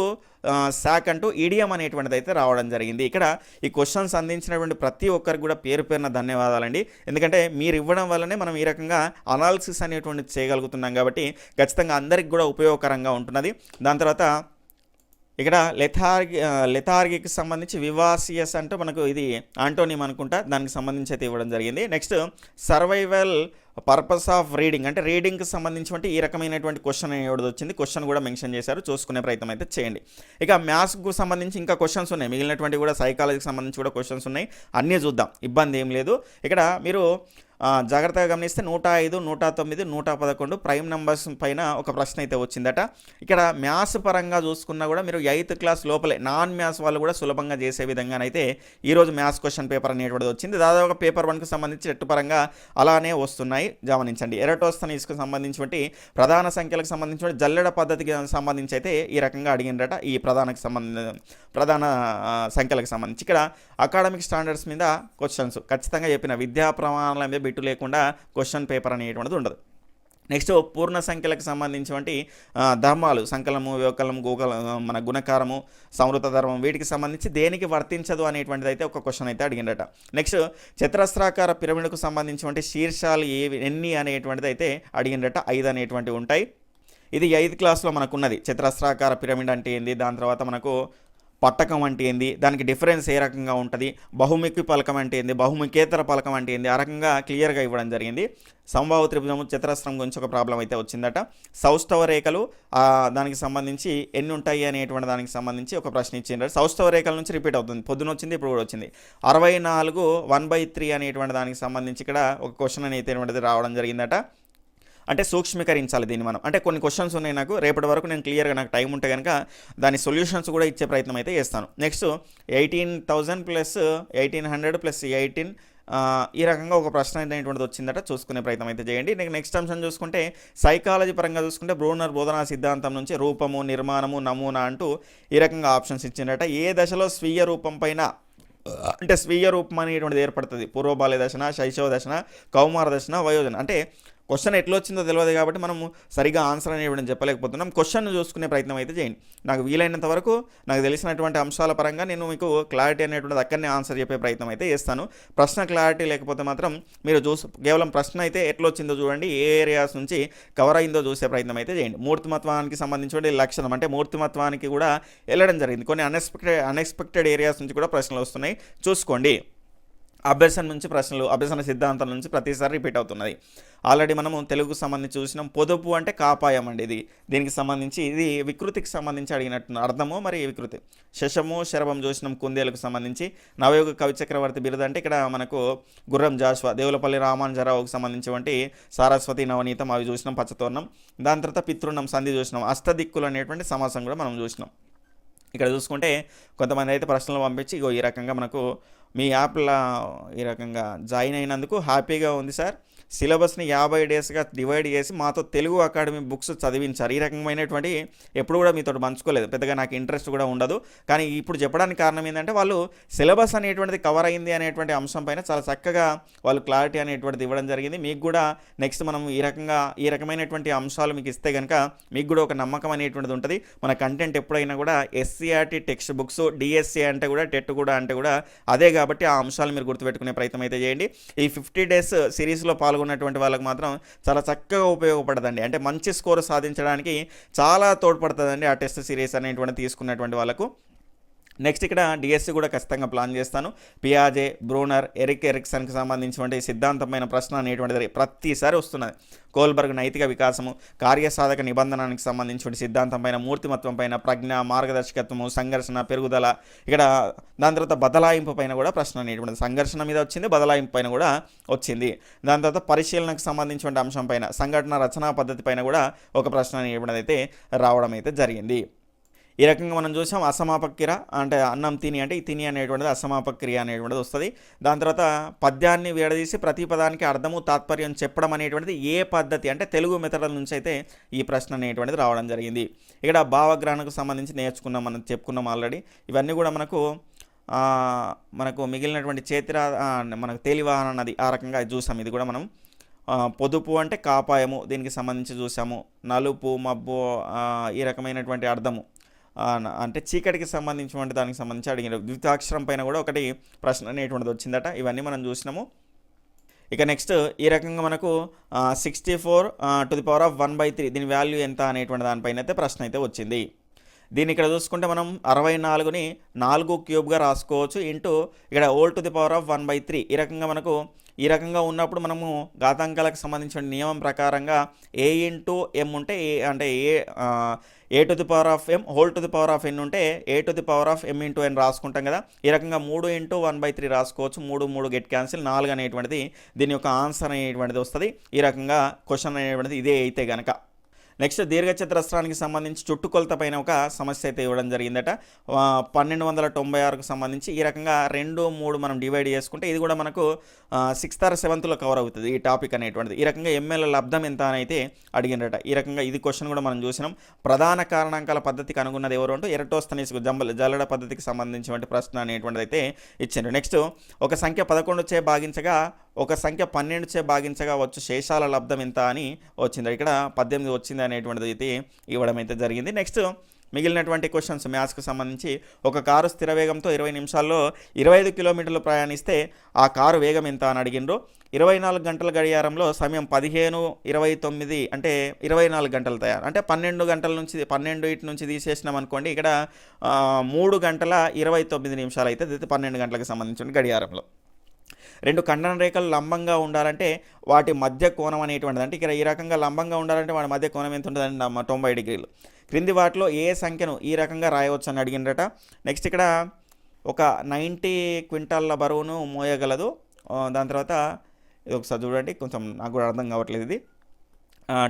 శాక్ అంటూ ఈడియం అనేటువంటిది అయితే రావడం జరిగింది. ఇక్కడ ఈ క్వశ్చన్స్ అందించినటువంటి ప్రతి ఒక్కరికి కూడా పేరు పేరున ధన్యవాదాలండి. ఎందుకంటే మీరు ఇవ్వడం వల్లనే మనం ఈ రకంగా అనాలిసిస్ అనేటువంటిది చేయగలుగుతున్నాం కాబట్టి ఖచ్చితంగా అందరికి కూడా ఉపయోగకరంగా ఉంటున్నది. దాని తర్వాత ఇక్కడ లెథార్గి లెథార్గికి సంబంధించి వివాసియస్ అంటే మనకు ఇది ఆంటోనియం అనుకుంటా దానికి సంబంధించి అయితే ఇవ్వడం జరిగింది. Next survival purpose of reading అంటే రీడింగ్కి సంబంధించినటువంటి ఈ రకమైనటువంటి క్వశ్చన్ అనేది వచ్చింది. క్వశ్చన్ కూడా మెన్షన్ చేశారు. చూసుకునే ప్రయత్నం అయితే చేయండి. ఇక మ్యాథ్స్కు సంబంధించి ఇంకా క్వశ్చన్స్ ఉన్నాయి. మిగిలినటువంటి కూడా సైకాలజీకి సంబంధించి కూడా క్వశ్చన్స్ ఉన్నాయి. అన్నీ చూద్దాం. ఇబ్బంది ఏం లేదు. ఇక్కడ మీరు జాగ్రత్తగా గమనిస్తే నూట ఐదు నూట తొమ్మిది నూట పదకొండు ప్రైమ్ నెంబర్స్ పైన ఒక ప్రశ్న అయితే వచ్చిందట. ఇక్కడ మ్యాథ్స్ పరంగా చూసుకున్నా కూడా మీరు ఎయిత్ క్లాస్ లోపలే నాన్ మ్యాథ్స్ వాళ్ళు కూడా సులభంగా చేసే విధంగానైతే ఈరోజు మ్యాథ్స్ క్వశ్చన్ పేపర్ అనేటువంటిది వచ్చింది. దాదాపు పేపర్ వన్కి సంబంధించి ఎట్టు పరంగా అలానే వస్తున్నాయి. గమనించండి. ఎరటోస్తనీస్కు సంబంధించినటువంటి ప్రధాన సంఖ్యలకు సంబంధించిన జల్లెడ పద్ధతికి సంబంధించి అయితే ఈ రకంగా అడిగినట ఈ ప్రధానకు సంబంధ ప్రధాన సంఖ్యలకు సంబంధించి. ఇక్కడ అకాడమిక్ స్టాండర్డ్స్ మీద క్వశ్చన్స్. ఖచ్చితంగా చెప్పిన విద్యా ప్రమాణాల మీద బిట్టు లేకుండా క్వశ్చన్ పేపర్ అనేటువంటిది ఉండదు. నెక్స్ట్ పూర్ణ సంఖ్యలకు సంబంధించినటువంటి ధర్మాలు సంకలము వ్యవకలము గోకల మన గుణకారము సమృత ధర్మం వీటికి సంబంధించి దేనికి వర్తించదు అనేటువంటిది అయితే ఒక క్వశ్చన్ అయితే అడిగిండట నెక్స్ట్ చతురస్రాకార పిరమిడ్కు సంబంధించినటువంటి శీర్షాలు ఏవి ఎన్ని అనేటువంటిది అయితే అడిగిండట ఐదు అనేటువంటివి ఉంటాయి. ఇది ఎయిత్ క్లాస్లో మనకున్నది. చతురస్రాకార పిరమిడ్ అంటే ఏంది? దాని తర్వాత మనకు పట్టకం అంటే ఏంది? దానికి డిఫరెన్స్ ఏ రకంగా ఉంటుంది? బహుముఖి పలకం అంటే ఏంది? బహుముఖేతర పలకం అంటే ఏంది? ఆ రకంగా క్లియర్గా ఇవ్వడం జరిగింది. సంభావ త్రిభుజము చతురస్రం గురించి ఒక ప్రాబ్లం అయితే వచ్చిందట. సౌష్ఠవ రేఖలు దానికి సంబంధించి ఎన్ని ఉంటాయి అనేటువంటి దానికి సంబంధించి ఒక ప్రశ్న ఇచ్చిండ్రు. సౌష్ఠవ రేఖల నుంచి రిపీట్ అవుతుంది. పొద్దున వచ్చింది ఇప్పుడు కూడా వచ్చింది. అరవై నాలుగు వన్ బై త్రీ అనేటువంటి దానికి సంబంధించి ఇక్కడ ఒక క్వశ్చన్ అనేటువంటిది రావడం జరిగిందట. అంటే సూక్ష్మీకరించాలి దీన్ని మనం. అంటే కొన్ని క్వశ్చన్స్ ఉన్నాయి నాకు. రేపటి వరకు నేను క్లియర్గా నాకు టైం ఉంటే కనుక దాని సొల్యూషన్స్ కూడా ఇచ్చే ప్రయత్నం అయితే చేస్తాను. Next eighteen thousand plus eighteen hundred plus eighteen ఈ రకంగా ఒక ప్రశ్న అనేటువంటిది వచ్చిందట. చూసుకునే ప్రయత్నం అయితే చేయండి. నెక్స్ట్ నెక్స్ట్ అంశం చూసుకుంటే సైకాలజీ పరంగా చూసుకుంటే బ్రూనర్ బోధనా సిద్ధాంతం నుంచి రూపము నిర్మాణము నమూనా అంటూ ఈ రకంగా ఆప్షన్స్ ఇచ్చిందట. ఏ దశలో స్వీయ రూపం పైన అంటే స్వీయ రూపం అనేటువంటిది ఏర్పడుతుంది? పూర్వబాల్య దశన శైశవ దశన కౌమార దశన వయోజన అంటే క్వశ్చన్ ఎట్లా వచ్చిందో తెలియదు కాబట్టి మనము సరిగా ఆన్సర్ అని ఇవ్వడం చెప్పలేకపోతున్నాం. క్వశ్చన్ చూసుకునే ప్రయత్నం అయితే చేయండి. నాకు వీలైనంత వరకు నాకు తెలిసినటువంటి అంశాల పరంగా నేను మీకు క్లారిటీ అనేటువంటిది అక్కడనే ఆన్సర్ చెప్పే ప్రయత్నం అయితే చేస్తాను. ప్రశ్న క్లారిటీ లేకపోతే మాత్రం మీరు చూసి కేవలం ప్రశ్న అయితే ఎట్లా వచ్చిందో చూడండి ఏ ఏరియాస్ నుంచి కవర్ అయిందో చూసే ప్రయత్నం అయితే చేయండి. మూర్తిమత్వానికి సంబంధించిన లక్షణం అంటే మూర్తిమత్వానికి కూడా వెళ్ళడం జరిగింది. కొన్ని అన్ఎక్స్పెక్టెడ్ అన్ఎక్స్పెక్టెడ్ ఏరియాస్ నుంచి కూడా ప్రశ్నలు వస్తున్నాయి. చూసుకోండి. అభ్యసన నుంచి ప్రశ్నలు అభ్యసన సిద్ధాంతం నుంచి ప్రతిసారి రిపీట్ అవుతున్నది. ఆల్రెడీ మనము తెలుగుకు సంబంధించి చూసినాం. పొదుపు అంటే కాపాయం అండి ఇది. దీనికి సంబంధించి ఇది వికృతికి సంబంధించి అడిగినట్టు అర్థము మరి వికృతి. శశము శరభం చూసినాం కుందేలకు సంబంధించి. నవయుగ కవి చక్రవర్తి బిరుదు అంటే ఇక్కడ మనకు గుర్రం జాష్వా దేవులపల్లి రామానుజరావుకు సంబంధించినటువంటి సారస్వతి నవనీతం అవి చూసినాం పచ్చతోరణం. దాని తర్వాత పితృణం సంధి చూసినాం. అష్టదిక్కులు అనేటువంటి సమాసం కూడా మనం చూసినాం. ఇక్కడ చూసుకుంటే కొంతమంది అయితే ప్రశ్నలు పంపించి ఇగో ఈ రకంగా మనకు మీ యాప్లో ఈ రకంగా జాయిన్ అయినందుకు హ్యాపీగా ఉంది సార్. సిలబస్ని యాభై డేస్గా డివైడ్ చేసి మాతో తెలుగు అకాడమీ బుక్స్ చదివించారు. ఈ రకమైనటువంటి ఎప్పుడు కూడా మీతో పంచుకోలేదు. పెద్దగా నాకు ఇంట్రెస్ట్ కూడా ఉండదు. కానీ ఇప్పుడు చెప్పడానికి కారణం ఏంటంటే వాళ్ళు సిలబస్ అనేటువంటిది కవర్ అయింది అనేటువంటి అంశం పైన చాలా చక్కగా వాళ్ళు క్లారిటీ అనేటువంటిది ఇవ్వడం జరిగింది. మీకు కూడా నెక్స్ట్ మనం ఈ రకంగా ఈ రకమైనటువంటి అంశాలు మీకు ఇస్తే కనుక మీకు కూడా ఒక నమ్మకం అనేటువంటిది ఉంటుంది. మన కంటెంట్ ఎప్పుడైనా కూడా ఎస్సీఆర్టీ టెక్స్ట్ బుక్స్ డిఎస్సీ అంటే కూడా టెట్ కూడా అంటే కూడా అదే కాబట్టి ఆ అంశాలు మీరు గుర్తుపెట్టుకునే ప్రయత్నం అయితే చేయండి. ఈ ఫిఫ్టీ డేస్ సిరీస్లో పాల్గొన్నటువంటి వాళ్ళకి మాత్రం చాలా చక్కగా ఉపయోగపడదండి. అంటే మంచి స్కోర్ సాధించడానికి చాలా తోడ్పడుతుందండి ఆ టెస్ట్ సిరీస్ అనేటువంటి తీసుకున్నటువంటి వాళ్ళకు. నెక్స్ట్ ఇక్కడ డిఎస్సి కూడా ఖచ్చితంగా ప్లాన్ చేస్తాను. పియాజే బ్రూనర్ ఎరిక్ ఎరిక్సన్కి సంబంధించినటువంటి సిద్ధాంతమైన ప్రశ్న అనేటువంటిది ప్రతిసారి వస్తున్నది. కోల్బర్గ్ నైతిక వికాసము కార్యసాధక నిబంధనానికి సంబంధించిన సిద్ధాంతం పైన మూర్తిమత్వం పైన ప్రజ్ఞ మార్గదర్శకత్వము సంఘర్షణ పెరుగుదల ఇక్కడ దాని తర్వాత బదలాయింపు పైన కూడా ప్రశ్న అనేటువంటిది. సంఘర్షణ మీద వచ్చింది బదలాయింపు పైన కూడా వచ్చింది. దాని తర్వాత పరిశీలనకు సంబంధించిన అంశం పైన సంఘటన రచనా పద్ధతి పైన కూడా ఒక ప్రశ్న అనేటువంటిది అయితే రావడం అయితే జరిగింది. ఈ రకంగా మనం చూసాం అసమాపక్రియ అంటే అన్నం తిని అంటే ఈ తిని అనేటువంటిది అసమాపక్రియ అనేటువంటిది వస్తుంది. దాని తర్వాత పద్యాన్ని విడదీసి ప్రతి పదానికి అర్థము తాత్పర్యం చెప్పడం అనేటువంటిది ఏ పద్ధతి అంటే తెలుగు మెథడ్ల నుంచి అయితే ఈ ప్రశ్న అనేటువంటిది రావడం జరిగింది. ఇక్కడ భావగ్రహణకు సంబంధించి నేర్చుకున్నాం మనం చెప్పుకున్నాం ఆల్రెడీ ఇవన్నీ కూడా మనకు మనకు మిగిలినటువంటి చేతిరా మనకు తెలివాహన అన్నది ఆ రకంగా చూసాం. ఇది కూడా మనం పొదుపు అంటే కాపాయము దీనికి సంబంధించి చూసాము. నలుపు మబ్బు ఈ రకమైనటువంటి అర్థము. అంటే చీకటికి సంబంధించినటువంటి దానికి సంబంధించి అడిగిన ద్వితాక్షరం పైన కూడా ఒకటి ప్రశ్న అనేటువంటిది వచ్చిందట. ఇవన్నీ మనం చూసినాము. ఇక నెక్స్ట్ ఈ రకంగా మనకు sixty four to the power of one by three దీని వాల్యూ ఎంత అనేటువంటి దానిపైన అయితే ప్రశ్న అయితే వచ్చింది. దీన్ని ఇక్కడ చూసుకుంటే మనం అరవై నాలుగుని నాలుగు క్యూబ్గా రాసుకోవచ్చు ఇంటూ ఇక్కడ whole to the power of one by three ఈ రకంగా మనకు ఈ రకంగా ఉన్నప్పుడు మనము ఘాతాంకాలకు సంబంధించిన నియమం ప్రకారంగా ఏ ఇంటూ ఎం ఉంటే ఏ అంటే A A to the power of M whole to the power of N ఉంటే A to the power of M into N రాసుకుంటాం కదా. ఈ రకంగా మూడు ఇంటూ వన్ బై త్రీ రాసుకోవచ్చు. మూడు మూడు గెట్ క్యాన్సిల్ నాలుగు అనేటువంటిది దీని యొక్క ఆన్సర్ అనేటువంటిది వస్తుంది. ఈ రకంగా క్వశ్చన్ అనేటువంటిది ఇదే అయితే కనుక నెక్స్ట్ దీర్ఘచతురస్రానికి సంబంధించి చుట్టుకొలత పైన ఒక సమస్య అయితే ఇవ్వడం జరిగిందట. పన్నెండు వందల తొంభై ఆరుకు సంబంధించి ఈ రకంగా రెండు మూడు మనం డివైడ్ చేసుకుంటే ఇది కూడా మనకు సిక్స్త్ ఆర్ సెవెంత్లో కవర్ అవుతుంది ఈ టాపిక్ అనేటువంటిది. ఈ రకంగా ఎంఎల్ లబ్ధం ఎంత అని అయితే అడిగినట ఈ రకంగా ఇది క్వశ్చన్ కూడా మనం చూసినాం. ప్రధాన కారణాంకాల పద్ధతికి అనుకున్నది ఎవరు అంటే ఎరటోస్తనీస్ జంబల్ జల్లడ పద్ధతికి సంబంధించినటువంటి ప్రశ్న అనేటువంటిది అయితే ఇచ్చిండ్రు. నెక్స్ట్ ఒక సంఖ్య పదకొండు చే భాగించగా ఒక సంఖ్య పన్నెండు చే భాగించగా వచ్చు శేషాల లబ్ధం ఎంత అని వచ్చింది. ఇక్కడ పద్దెనిమిది వచ్చింది అనేటువంటిది అయితే ఇవ్వడం అయితే జరిగింది. నెక్స్ట్ మిగిలినటువంటి క్వశ్చన్స్ మ్యాథ్స్కు సంబంధించి ఒక కారు స్థిర వేగంతో ఇరవై నిమిషాల్లో ఇరవై ఐదు కిలోమీటర్లు ప్రయాణిస్తే ఆ కారు వేగం ఎంత అని అడిగిండ్రు. ఇరవై నాలుగు గంటల గడియారంలో సమయం పదిహేను ఇరవై తొమ్మిది అంటే ఇరవై నాలుగు గంటలు తయారు. అంటే పన్నెండు గంటల నుంచి పన్నెండు ఇటు నుంచి తీసేసినాం అనుకోండి ఇక్కడ మూడు గంటల ఇరవై తొమ్మిది నిమిషాలు అయితే పన్నెండు గంటలకు సంబంధించిన గడియారంలో. రెండు ఖండన రేఖలు లంబంగా ఉండాలంటే వాటి మధ్య కోణం అనేటువంటిది. అంటే ఇక్కడ ఈ రకంగా లంబంగా ఉండాలంటే వాటి మధ్య కోణం ఎంత ఉంటుందండి? తొంభై డిగ్రీలు. క్రింది వాటిలో ఏ సంఖ్యను ఈ రకంగా రాయవచ్చు అని అడిగినట నెక్స్ట్ ఇక్కడ ఒక నైంటీ క్వింటాల్ల బరువును మోయగలదు. దాని తర్వాత ఇది ఒకసారి చూడండి. కొంచెం నాకు కూడా అర్థం కావట్లేదు ఇది.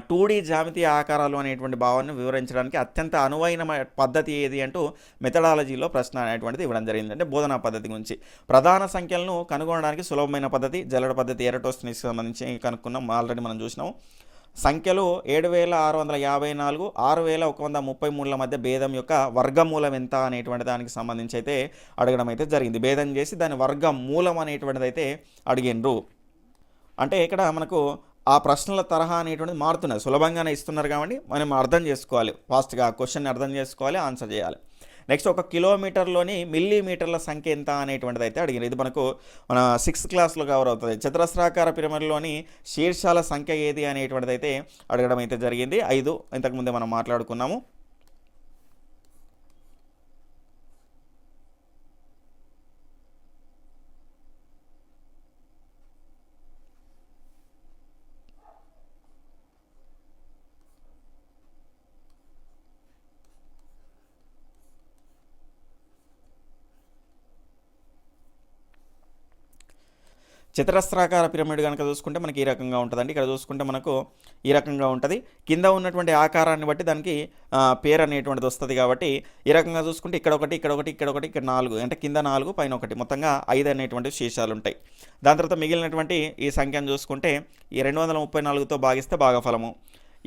టూ డీ జామితీయ ఆకారాలు అనేటువంటి భావాన్ని వివరించడానికి అత్యంత అనువైన పద్ధతి ఏది అంటూ మెథడాలజీలో ప్రశ్న అనేటువంటిది ఇవ్వడం జరిగింది. అంటే బోధనా పద్ధతి గురించి. ప్రధాన సంఖ్యలను కనుగొనడానికి సులభమైన పద్ధతి జల్లడ పద్ధతి ఎరటోస్ని సంబంధించి కనుక్కున్నాం. ఆల్రెడీ మనం చూసినాం. సంఖ్యలు ఏడు వేల ఆరు వందల యాభై నాలుగు ఆరు వేల ఒక వంద ముప్పై మూడుల మధ్య భేదం యొక్క వర్గమూలం ఎంత అనేటువంటి దానికి సంబంధించి అయితే అడగడం అయితే జరిగింది. భేదం చేసి దాని వర్గమూలం అనేటువంటిది అయితే అడిగిండ్రు. అంటే ఇక్కడ మనకు ఆ ప్రశ్నల తరహా అనేటువంటిది మారుతున్నది. సులభంగానే ఇస్తున్నారు కాబట్టి మనం అర్థం చేసుకోవాలి. ఫాస్ట్గా క్వశ్చన్ అర్థం చేసుకోవాలి ఆన్సర్ చేయాలి. నెక్స్ట్ ఒక కిలోమీటర్లోని మిల్లీమీటర్ల సంఖ్య ఎంత అనేటువంటిది అయితే అడిగింది ఇది మనకు మన సిక్స్త్ క్లాస్లో కవర్ అవుతుంది. చతురస్రాకార పిరమిడ్లోని శీర్షాల సంఖ్య ఏది అనేటువంటిది అయితే అడగడం అయితే జరిగింది. ఐదు ఇంతకుముందే మనం మాట్లాడుకున్నాము. చతురస్రాకార పిరమిడ్ కనుక చూసుకుంటే మనకి ఈ రకంగా ఉంటుందండి. ఇక్కడ చూసుకుంటే మనకు ఈ రకంగా ఉంటుంది. కింద ఉన్నటువంటి ఆకారాన్ని బట్టి దానికి పేరు అనేటువంటిది వస్తుంది కాబట్టి ఈ రకంగా చూసుకుంటే ఇక్కడ ఒకటి ఇక్కడ ఒకటి ఇక్కడ ఒకటి ఇక్కడ నాలుగు అంటే కింద నాలుగు పైన ఒకటి. మొత్తంగా ఐదు అనేటువంటి శేషాలు ఉంటాయి. దాని తర్వాత మిగిలినటువంటి ఈ సంఖ్యను చూసుకుంటే ఈ రెండు వందల ముప్పై నాలుగుతో భాగిస్తే భాగఫలము.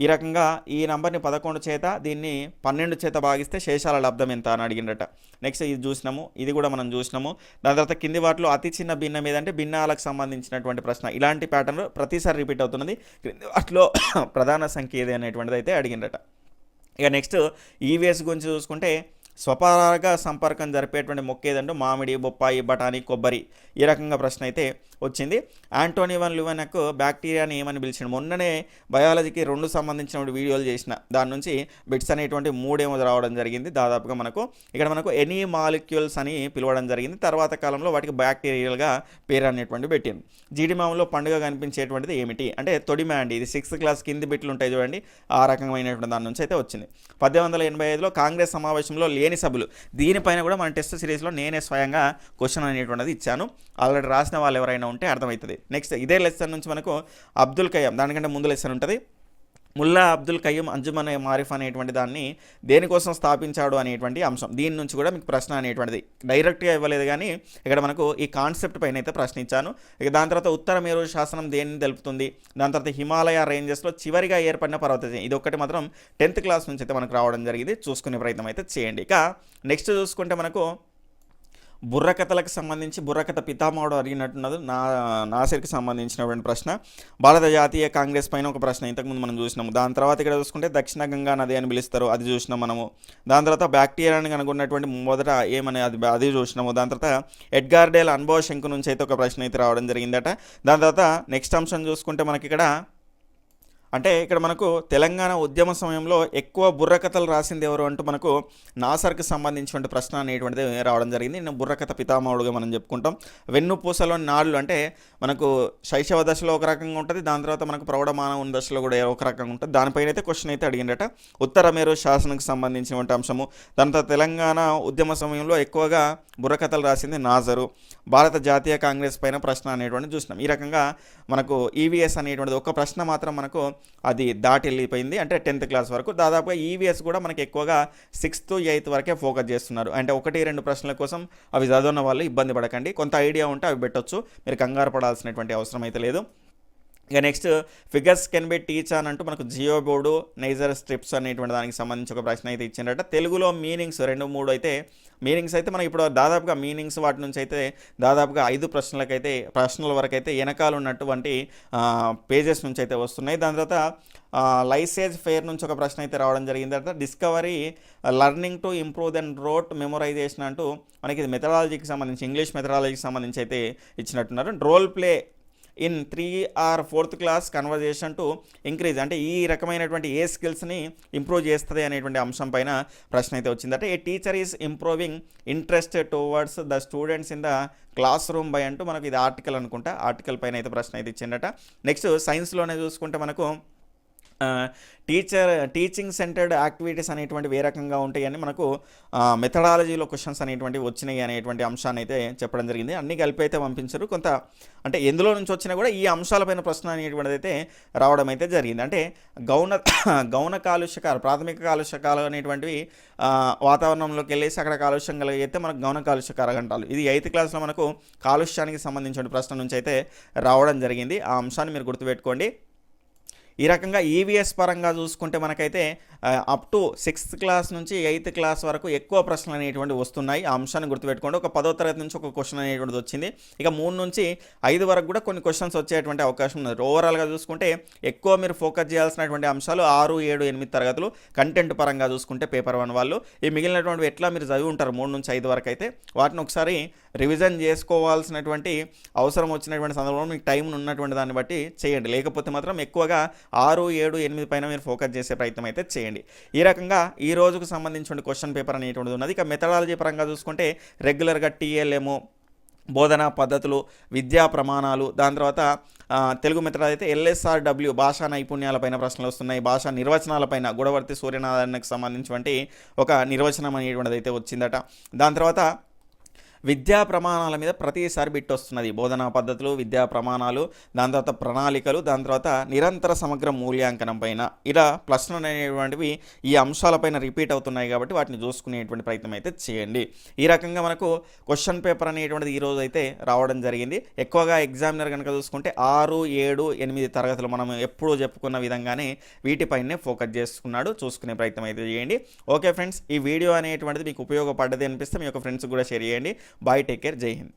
ఈ రకంగా ఈ నంబర్ని పదకొండు చేత దీన్ని పన్నెండు చేత భాగిస్తే శేషాల లబ్ధం ఎంత అని అడిగిండట. నెక్స్ట్ ఇది చూసినాము. ఇది కూడా మనం చూసినాము. దాని తర్వాత కింది వాటిలో అతి చిన్న భిన్నం ఏదంటే భిన్నాలకు సంబంధించినటువంటి ప్రశ్న. ఇలాంటి ప్యాటర్న్ ప్రతిసారి రిపీట్ అవుతున్నది. క్రింది వాటిలో [COUGHS] ప్రధాన సంఖ్య ఏది అనేటువంటిది అయితే అడిగిండట. ఇక నెక్స్ట్ ఈవీఎస్ గురించి చూసుకుంటే స్వపరాగ సంపర్కం జరిపేటువంటి మొక్క ఏదంటే మామిడి బొప్పాయి బఠానీ కొబ్బరి. ఈ రకంగా ప్రశ్న అయితే వచ్చింది. ఆంటోనీ వన్ లువెనక్ బ్యాక్టీరియాని ఏమని పిలిచిన మొన్ననే బయాలజీకి రెండు సంబంధించిన వీడియోలు చేసిన దాని నుంచి బిట్స్ అనేటువంటి మూడేమో రావడం జరిగింది. దాదాపుగా మనకు ఇక్కడ మనకు ఎనీ మాలిక్యూల్స్ అని పిలవడం జరిగింది. తర్వాత కాలంలో వాటికి బ్యాక్టీరియల్గా పేరు అనేటువంటి పెట్టింది. జీడిమాములో పండుగ కనిపించేటువంటిది ఏమిటి? అంటే తొడిమ అండి ఇది సిక్స్త్ క్లాస్ కింది బిట్లు ఉంటాయి చూడండి. ఆ రకమైనటువంటి దాని నుంచి అయితే వచ్చింది. పద్దెనిమిది వందల ఎనభై ఐదులో కాంగ్రెస్ సమావేశంలో లేని సభలు దీనిపైన కూడా మన టెస్ట్ సిరీస్లో నేనే స్వయంగా క్వశ్చన్ అనేటువంటిది ఇచ్చాను. ఆల్రెడీ రాసిన వాళ్ళు ఎవరైనా ఉంటే అర్థమవుతుంది. నెక్స్ట్ ఇదే లెసన్ నుంచి మనకు అబ్దుల్ కయ్యం దానికంటే ముందు లెసన్ ఉంటుంది. ముల్లా అబ్దుల్ కయ్యం అంజుమన్ మారిఫ్ అనేటువంటి దాన్ని దేనికోసం స్థాపించాడు అనేటువంటి అంశం. దీని నుంచి కూడా మీకు ప్రశ్న అనేటువంటిది. డైరెక్ట్గా ఇవ్వలేదు కానీ ఇక్కడ మనకు ఈ కాన్సెప్ట్ పైన అయితే ప్రశ్న ఇచ్చాను ఇక దాని తర్వాత ఉత్తర మేరు శాసనం దేనిని తెలుపుతుంది? దాని తర్వాత హిమాలయ రేంజెస్లో చివరిగా ఏర్పడిన పర్వత ఇది ఒక్కటి మాత్రం టెన్త్ క్లాస్ నుంచి అయితే మనకు రావడం జరిగింది. చూసుకునే ప్రయత్నం అయితే చేయండి. ఇక నెక్స్ట్ చూసుకుంటే మనకు బుర్రకథలకు సంబంధించి బుర్రకథ పితామహుడు అడిగినట్టున్నది. నా నాసిర్కి సంబంధించినటువంటి ప్రశ్న. భారత జాతీయ కాంగ్రెస్ పైన ఒక ప్రశ్న. ఇంతకుముందు మనం చూసినాము దాని తర్వాత ఇక్కడ చూసుకుంటే దక్షిణ గంగా నది అని పిలుస్తారు. అది చూసినాం మనము. దాని తర్వాత బ్యాక్టీరియాని కనుగొన్నటువంటి మొదట ఏమని అది అది చూసినాము. దాని తర్వాత ఎడ్గార్డేల్ అనుభవ శంకు నుంచి అయితే ఒక ప్రశ్న అయితే రావడం జరిగిందట. దాని తర్వాత నెక్స్ట్ అంశం చూసుకుంటే మనకి ఇక్కడ అంటే ఇక్కడ మనకు తెలంగాణ ఉద్యమ సమయంలో ఎక్కువ బుర్రకథలు రాసింది ఎవరు అంటూ మనకు నాసర్కి సంబంధించినటువంటి ప్రశ్న అనేటువంటిది రావడం జరిగింది. నేను బుర్రకథ పితామహుడుగా మనం చెప్పుకుంటాం. వెన్నుపూసలోని నాళ్ళు అంటే మనకు శైశవ దశలో ఒక రకంగా ఉంటుంది దాని తర్వాత మనకు ప్రౌఢమానవ దశలో కూడా ఒక రకంగా ఉంటుంది. దానిపైన అయితే క్వశ్చన్ అయితే అడిగిండట. ఉత్తర మేరు శాసనకు సంబంధించినటువంటి అంశము. దాని తర్వాత తెలంగాణ ఉద్యమ సమయంలో ఎక్కువగా బుర్రకథలు రాసింది నాజరు. భారత జాతీయ కాంగ్రెస్ పైన ప్రశ్న అనేటువంటిది చూసినాం. ఈ రకంగా మనకు ఈవీఎస్ అనేటువంటిది ఒక ప్రశ్న మాత్రం మనకు అది దాటి వెళ్ళిపోయింది. అంటే టెన్త్ క్లాస్ వరకు దాదాపుగా ఈవీఎస్ కూడా మనకి ఎక్కువగా సిక్స్త్ ఎయిత్ వరకే ఫోకస్ చేస్తున్నారు. అంటే ఒకటి రెండు ప్రశ్నల కోసం అవి చదువున్న వాళ్ళు ఇబ్బంది పడకండి. కొంత ఐడియా ఉంటే అవి పెట్టొచ్చు. మీరు కంగారు పడాల్సినటువంటి అవసరం అయితే లేదు. ఇక next figures can be teach అని అంటూ మనకు జియో బోర్డు నైజర్ స్ట్రిప్స్ అనేటువంటి దానికి సంబంధించి ఒక ప్రశ్న అయితే ఇచ్చిండట తెలుగులో మీనింగ్స్ రెండు మూడు అయితే మీనింగ్స్ అయితే మనకి ఇప్పుడు దాదాపుగా మీనింగ్స్ వాటి నుంచి అయితే దాదాపుగా ఐదు ప్రశ్నలకైతే ప్రశ్నల వరకు అయితే వెనకాల ఉన్నటువంటి పేజెస్ నుంచి అయితే వస్తున్నాయి. దాని తర్వాత లైసేజ్ ఫెయిర్ నుంచి ఒక ప్రశ్న అయితే రావడం జరిగింది. తర్వాత discovery learning to improve then rote memorization అంటూ మనకి ఇది మెథడాలజీకి సంబంధించి ఇంగ్లీష్ మెథడాలజీకి సంబంధించి అయితే ఇచ్చినట్టున్నారు. Role play in three or fourth class conversation to increase. అంటే ఈ రకమైనటువంటి ఏ స్కిల్స్ని ఇంప్రూవ్ చేస్తుంది అనేటువంటి అంశం పైన ప్రశ్న అయితే వచ్చిందట a teacher is improving interest towards the students in the classroom by అంటూ మనకు ఇది ఆర్టికల్ అనుకుంటా. ఆర్టికల్ పైన అయితే ప్రశ్న అయితే ఇచ్చిందట. నెక్స్ట్ సైన్స్లోనే చూసుకుంటే మనకు టీచర్ టీచింగ్ సెంటర్డ్ యాక్టివిటీస్ అనేటువంటివి ఏ రకంగా ఉంటాయని మనకు మెథడాలజీలో క్వశ్చన్స్ అనేటువంటివి వచ్చినాయి అనేటువంటి అంశాన్ని అయితే చెప్పడం జరిగింది. అన్ని కలిపి అయితే పంపించారు. కొంత అంటే ఎందులో నుంచి వచ్చినా కూడా ఈ అంశాలపైన ప్రశ్న అనేటువంటిది అయితే రావడం అయితే జరిగింది. అంటే గౌన [COUGHS] గౌన కాలుష్యకాలు ప్రాథమిక కాలుష్యకాలు అనేటువంటివి వాతావరణంలోకి వెళ్ళేసి అక్కడ కాలుష్యం కలిగితే మనకు గౌన కాలుష్యకారక అంటారు. ఇది ఎయిత్ క్లాస్లో మనకు కాలుష్యానికి సంబంధించిన ప్రశ్న నుంచి అయితే రావడం జరిగింది. ఆ అంశాన్ని మీరు గుర్తుపెట్టుకోండి. ఈ రకంగా ఈవీఎస్ పరంగా చూసుకుంటే మనకైతే అప్ టు సిక్స్త్ క్లాస్ నుంచి ఎయిత్ క్లాస్ వరకు ఎక్కువ ప్రశ్నలు అనేటువంటి వస్తున్నాయి. ఆ అంశాన్ని గుర్తుపెట్టుకోండి. ఒక పదో తరగతి నుంచి ఒక క్వశ్చన్ అనేటువంటిది వచ్చింది. ఇక మూడు నుంచి ఐదు వరకు కూడా కొన్ని క్వశ్చన్స్ వచ్చేటువంటి అవకాశం ఉంది ఓవరాల్గా చూసుకుంటే ఎక్కువ మీరు ఫోకస్ చేయాల్సినటువంటి అంశాలు ఆరు ఏడు ఎనిమిది తరగతులు. కంటెంట్ పరంగా చూసుకుంటే పేపర్ వన్ వాళ్ళు. ఈ మిగిలినటువంటి ఎట్లా మీరు చదివి ఉంటారు మూడు నుంచి ఐదు వరకు అయితే వాటిని ఒకసారి రివిజన్ చేసుకోవాల్సినటువంటి అవసరం వచ్చినటువంటి సందర్భంలో మీకు టైం ఉన్నటువంటి దాన్ని బట్టి చేయండి. లేకపోతే మాత్రం ఎక్కువగా ఆరు ఏడు ఎనిమిది పైన మీరు ఫోకస్ చేసే ప్రయత్నం అయితే చేయండి. ఈ రకంగా ఈ రోజుకు సంబంధించిన క్వశ్చన్ పేపర్ అనేటువంటిది ఉన్నది. ఇక మెథడాలజీ పరంగా చూసుకుంటే రెగ్యులర్గా టీఎల్ఎము బోధనా పద్ధతులు విద్యా ప్రమాణాలు దాని తర్వాత తెలుగు మెథడ్ అయితే ఎల్ఎస్ఆర్డబ్ల్యూ భాషా నైపుణ్యాలపైన ప్రశ్నలు వస్తున్నాయి. భాషా నిర్వచనాలపైన గుడవర్తి సూర్యనారాయణకు సంబంధించినటువంటి ఒక నిర్వచనం అనేటువంటిది అయితే వచ్చిందట. దాని తర్వాత విద్యా ప్రమాణాల మీద ప్రతిసారి బిట్ వస్తున్నది బోధనా పద్ధతులు విద్యా ప్రమాణాలు దాని తర్వాత ప్రణాళికలు దాని తర్వాత నిరంతర సమగ్ర మూల్యాంకనం పైన. ఇలా ప్రశ్నలు అనేటువంటివి ఈ అంశాలపైన రిపీట్ అవుతున్నాయి కాబట్టి వాటిని చూసుకునేటువంటి ప్రయత్నం అయితే చేయండి. ఈ రకంగా మనకు క్వశ్చన్ పేపర్ అనేటువంటిది ఈ రోజు అయితే రావడం జరిగింది. ఎక్కువగా ఎగ్జామినర్ కనుక చూసుకుంటే ఆరు ఏడు ఎనిమిది తరగతులు మనం ఎప్పుడూ చెప్పుకున్న విధంగానే వీటిపైనే ఫోకస్ చేసుకున్నాడు. చూసుకునే ప్రయత్నం అయితే చేయండి. ఓకే ఫ్రెండ్స్ ఈ వీడియో అనేటువంటిది మీకు ఉపయోగపడ్డది అనిపిస్తే మీ యొక్క ఫ్రెండ్స్ కూడా షేర్ చేయండి. బాయ్ టేక్ కేర్ జై హింద్